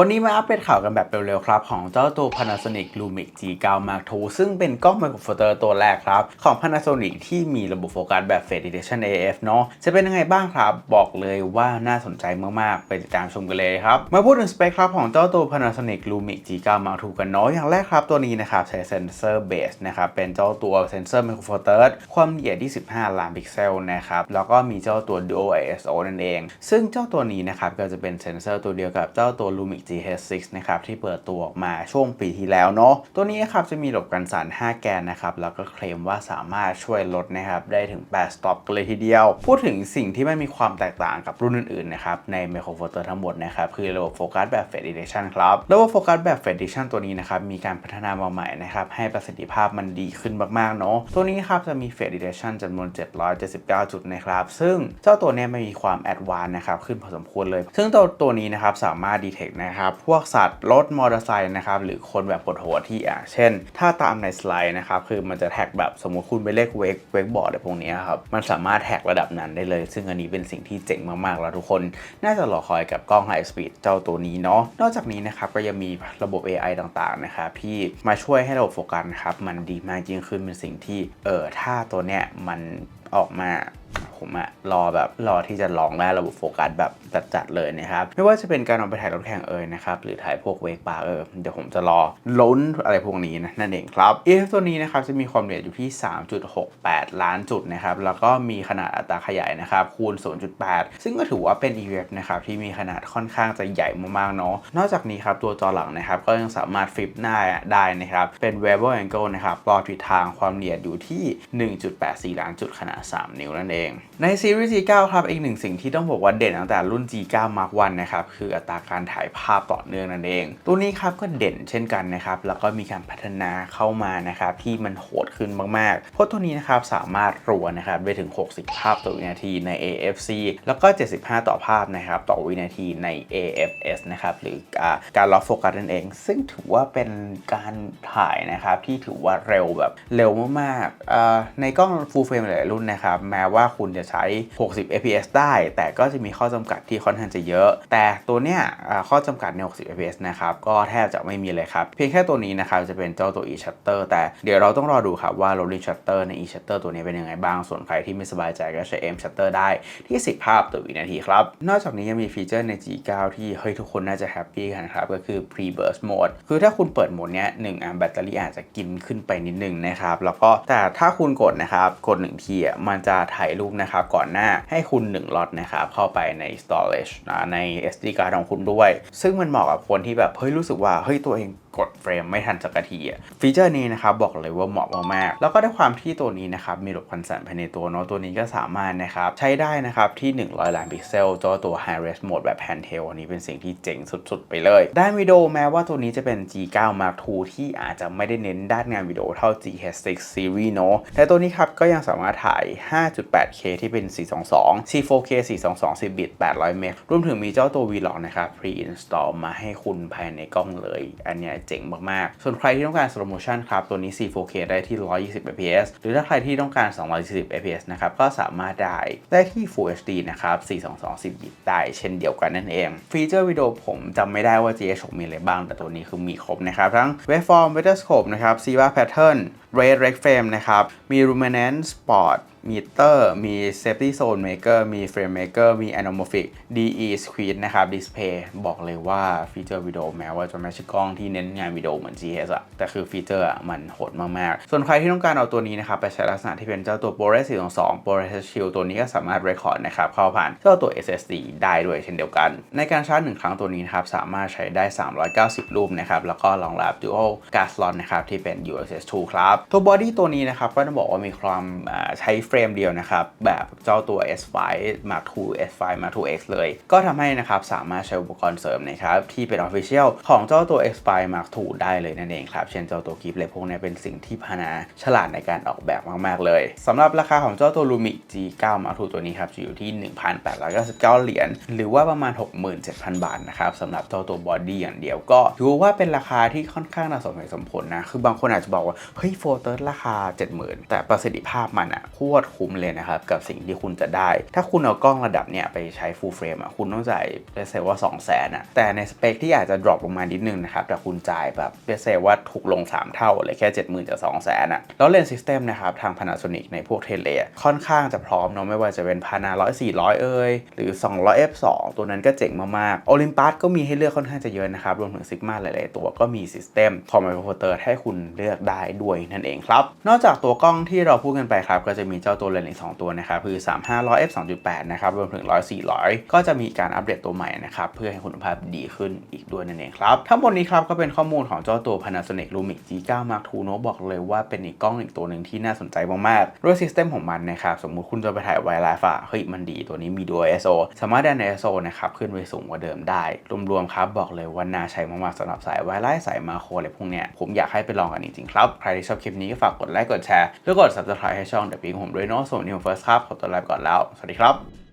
วันนี้มาอัปเดตข่าวกันแบบเร็วๆครับ ของเจ้าตัว Panasonic Lumix G9 Mark II ซึ่งเป็นกล้องไมโครโฟเตอร์ตัวแรกครับ ของ Panasonic ที่มีระบบโฟกัสแบบ Fade Detection AF เนาะจะเป็นยังไงบ้างครับ บอกเลยว่าน่าสนใจมากๆ ไปติดตามชมกันเลยครับ มาพูดถึงสเปคครับของเจ้าตัว Panasonic Lumix G9 Mark II กันเนาะอย่างแรกครับตัวนี้นะครับใช้เซนเซอร์เบสนะครับเป็นเจ้าตัวเซนเซอร์ไมโครโฟเตอร์ความละเอียดที่ 15 ล้านพิกเซลนะครับแล้วก็มีเจ้าตัว Dual ISO นั่นเอง ซึ่งเจ้าตัวนี้นะครับก็จะเป็นเซนเซอร์ตัวเดียวกับเจ้าตัว Lumix GH6 นะครับที่เปิดตัวออกมาช่วงปีที่แล้วเนาะตัวนี้นะครับจะมีระบบกันสั่น 5 แกนนะครับแล้วก็เคลมว่าสามารถช่วยลดนะครับได้ถึง 8 สต็อปกันเลยทีเดียว พูดถึงสิ่งที่ไม่มีความแตกต่างกับรุ่นอื่นๆนะครับในไมโครโฟเตอร์ทั้งหมดนะครับคือระบบโฟกัสแบบ Fade Detection ครับระบบโฟกัสแบบ Fade Detection ตัวนี้นะครับมีการพัฒนามาใหม่นะครับให้ประสิทธิภาพมันดีขึ้นมากๆเนาะตัวนี้ครับจะมี Fade Detection จำนวน 779 จุดนะครับซึ่งเจ้าตัวนี้ไม่มีความแอดวานนะครับขึ้นพอสมควรเลย ซึ่งตัวตัวนี้นะครับสามารถดีเทคนะครับพวกสัตว์รถมอเตอร์ไซค์นะครับหรือคนแบบโหดๆที่อะเช่น ถ้าตามในสไลด์นะครับคือมันจะแท็กแบบสมมติคุณไปเลขเวกเวกบอร์ดอะไรพวกนี้ครับมันสามารถแท็กระดับนั้นได้เลย ซึ่งอันนี้เป็นสิ่งที่เจ๋งมากๆ แล้วทุกคนน่าจะรอคอยกับกล้อง High Speed เจ้าตัวนี้เนาะนอกจากนี้นะครับก็ยังมีระบบ AI ต่างๆนะครับที่มาช่วยให้ระบบโฟกัสครับมันดีมากยิ่งขึ้นเป็นสิ่งที่เออถ้าตัวเนี้ยมันออกมา ผมอะรอแบบรอที่จะลองได้ระบบโฟกัสแบบจัดๆเลยนะครับ ไม่ว่าจะเป็นการเอาไปถ่ายรถแข่งเอ่ยนะครับ หรือถ่ายพวกเวกปาร์เออเดี๋ยวผมจะรอล้นอะไรพวกนี้นะนั่นเองครับ EF ตัวนี้นะครับจะมีความละเอียดอยู่ที่ 3.68 ล้านจุดนะครับ แล้วก็มีขนาดอัตราขยายนะครับคูณ 0.8 ซึ่งก็ถือว่าเป็น EF นะครับที่มีขนาดค่อนข้างจะใหญ่มากๆเนาะนอกจากนี้ครับตัวจอหลังนะครับก็ยังสามารถฟลิปหน้าได้นะครับเป็น variable angle นะครับปลอดทิศทางความละเอียดอยู่ที่ 1.84 ล้านจุดขนาด 3 นิ้วนั่นเอง ในซีรีส์ G9 ครับอีกหนึ่งสิ่งที่ต้องบอกว่าเด่นตั้งแต่รุ่น G9 Mark 1นะครับคืออัตราการถ่ายภาพต่อเนื่องนั่นเอง ตัวนี้ครับก็เด่นเช่นกันนะครับแล้วก็มีการพัฒนาเข้ามานะครับที่มันโหดขึ้นมากๆ เพราะตัวนี้นะครับสามารถรัวนะครับได้ถึง 60 ภาพต่อวินาทีใน AFC แล้วก็ 75 ต่อภาพนะครับต่อวินาทีใน AFS นะครับหรือการล็อกโฟกัสนั่นเอง ซึ่งถือว่าเป็นการถ่ายนะครับที่ถือว่าเร็วแบบเร็วมากๆในกล้อง Full Frame หลายรุ่นนะครับแม้ว่าคุณจะใช้ 60 fps ได้ แต่ก็จะมีข้อจำกัดที่ค่อนข้างจะเยอะ แต่ตัวเนี้ยข้อจำกัดใน 60 fps นะครับ ก็แทบจะไม่มีเลยครับ เพียงแค่ตัวนี้นะครับจะเป็นเจ้าตัว e shutter แต่เดี๋ยวเราต้องรอดูครับว่า rolling shutter ใน e shutter ตัวนี้เป็นยังไงบ้าง ส่วนใครที่ไม่สบายใจก็ใช้ m shutter ได้ที่ 10 ภาพต่อวินาทีครับ นอกจากนี้ยังมีฟีเจอร์ใน G9 ที่เฮ้ยทุกคนน่าจะแฮปปี้กันครับ ก็คือ pre burst mode คือถ้าคุณเปิดโหมดเนี้ยหนึ่งแบตเตอรี่อาจจะกินขึ้นไปนิดนึงนะครับแล้วก็แต่ถ้าคุณกดนะครับกดหนึ่งทีอะมันจะถ่ายรูปนะครับก่อนหน้าให้คุณ 1ล็อตนะครับเข้าไปใน storage นะใน SD card ของคุณด้วย ซึ่งมันเหมาะกับคนที่แบบเฮ้ยรู้สึกว่าเฮ้ยตัวเอง กดเฟรมไม่ทันสักทีอะฟีเจอร์นี้นะครับบอกเลยว่าเหมาะมากๆแล้วก็ด้วยความที่ตัวนี้นะครับมีระบบพันสั่นภายในตัวเนาะตัวนี้ก็สามารถนะครับใช้ได้นะครับที่ 100 ล้านพิกเซลจอตัว High Res Mode แบบ Handheld อันนี้เป็นสิ่งที่เจ๋งสุดๆ ไปเลย ด้านวิดีโอแม้ว่าตัวนี้จะเป็น G9 Mark II ที่อาจจะไม่ได้เน้นด้านงานวิดีโอเท่า GH6 Series เนาะแต่ตัวนี้ครับก็ยังสามารถถ่าย 5.8K ที่เป็น 422 4K 422 10 บิต 800 เมกรวมถึงมีเจ้าตัว Vlog นะครับ pre-install มาให้คุณภายในกล้องเลย อันเนี้ยเจ๋งมากๆ ส่วนใครที่ต้องการ slow motion ครับ ตัวนี้ 4K ได้ที่ 120 fps หรือถ้าใครที่ต้องการ 240 fps นะครับ ก็สามารถได้ได้ที่ Full HD นะครับ 422 10บิตได้เช่นเดียวกันนั่นเอง ฟีเจอร์วิดีโอผมจำไม่ได้ว่า GH6 มีอะไรบ้าง แต่ตัวนี้คือมีครบนะครับ ทั้ง waveform Metascope นะครับ Siva pattern Ray Rec Frame นะครับ มี Luminance Spot มีเตอร์มี Safety Zone Maker มี Frame Maker มี Anamorphic DE Squeeze นะครับ Display บอกเลยว่าฟีเจอร์วิดีโอแม้ว่าจะไม่ใช่กล้องที่เน้นงานวิดีโอเหมือน GS อะแต่คือฟีเจอร์มันโหดมาก ๆ ส่วนใครที่ต้องการเอาตัวนี้นะครับ ไปใช้ลักษณะที่เป็นเจ้าตัว ProRes 422 ProRes Shield ตัวนี้ก็สามารถ record นะครับเข้าผ่านเจ้าตัว SSD ได้ด้วยเช่นเดียวกัน ในการชาร์จหนึ่งครั้งตัวนี้นะครับสามารถใช้ได้ 390 รูปนะครับแล้วก็รองรับ Dual Gas Slot นะครับที่เป็น USS 2 ครับตัวบอดี้ตัวนี้นะครับก็ต้องบอกว่ามีความใช้เฟรมเดียวนะครับ แบบเจ้าตัว S5 Mark II S5 Mark II X เลย ก็ทำให้นะครับสามารถใช้อุปกรณ์เสริมนะครับที่เป็น Official ของเจ้าตัว S5 Mark II ได้เลยนั่นเองครับ เช่นเจ้าตัวกิฟเลยพวกนี้เป็นสิ่งที่พานาฉลาดในการออกแบบมาก ๆ เลยสำหรับราคาของเจ้าตัว Lumix G9 Mark II ตัวนี้ครับจะอยู่ที่ 1,899 เหรียญหรือว่าประมาณ 67,000 บาทนะครับสำหรับเจ้าตัวบอดี้อย่างเดียวก็ถือว่าเป็นราคาที่ค่อนข้างน่าสมเหตุสมผลนะคือบางคนอาจจะบอกว่าเฮ้ยโฟเตอร์ราคา 70,000 แต่ประสิทธิภาพมันอะโคตรคุ้มเลยนะครับกับสิ่งที่คุณจะได้ ถ้าคุณเอากล้องระดับเนี้ยไปใช้ full frame อะคุณต้องจ่ายเรียกว่า 2 0 0 0 0นอะแต่ในสเปคที่อาจจะ drop ลงมานิดนึงนะครับแต่คุณจ่ายแบบเรียกว่าถูกลง 3 เท่าเลยแค่ 70,000จาก2 0 0 0 0นอะแล้วเลนส์ system นะครับทาง Panasonic ในพวกเทเลค่อนข้างจะพร้อมเนาะไม่ว่าจะเป็นพานา100 400เอ่ยหรือ 200 f 2 ตัวนั้นก็เจ๋งมากๆ Olympus ก็มีให้เลือกค่อนข้างจะเยอะนะครับรวมถึง Sigma หลายๆตัวก็มี system ของ Micro Four Third ให้คุณเลือกได้ด้วยนันเองครับ นอกจากตัวกล้องที่เราพูดกันไปครับ ก็จะมีเจ้าตัวเลนส์อีก2ตัวนะครับ คือ 3500 f 2.8 นะครับ รวมถึง 100 400 ก็จะมีการอัปเดตตัวใหม่นะครับ เพื่อให้คุณภาพดีขึ้นอีกด้วยนั่นเองครับ ทั้งหมดนี้ครับก็เป็นข้อมูลของเจ้าตัว Panasonic Lumix G9 Mark II เนอะบอกเลยว่าเป็นอีกกล้องอีกตัวหนึ่งที่น่าสนใจมากๆด้วยซิสเต็มของมันนะครับ สมมุติคุณจะไปถ่ายไวไลฟ์อะเฮ้ยมันดีตัวนี้มี Dual ISO สามารถดัน ISO นะครับขึ้นไปสูงกว่าเดิมได้ รวมๆครับบอกเลยว่าน่าใช้มากๆสำหรับสายไวไลฟ์สายมาโครอะไรพวกเนี้ยผมอยากให้ไปลองกันจริงๆครับใครที่ชอบลิปนี้ก็ฝากกดไลค์กดแชร์แล้วกด subscribe ให้ช่อง The Pink ผมด้วยเนาะส่วนนี้ผม First ครับขอตัวลาไปก่อนแล้ว สวัสดีครับ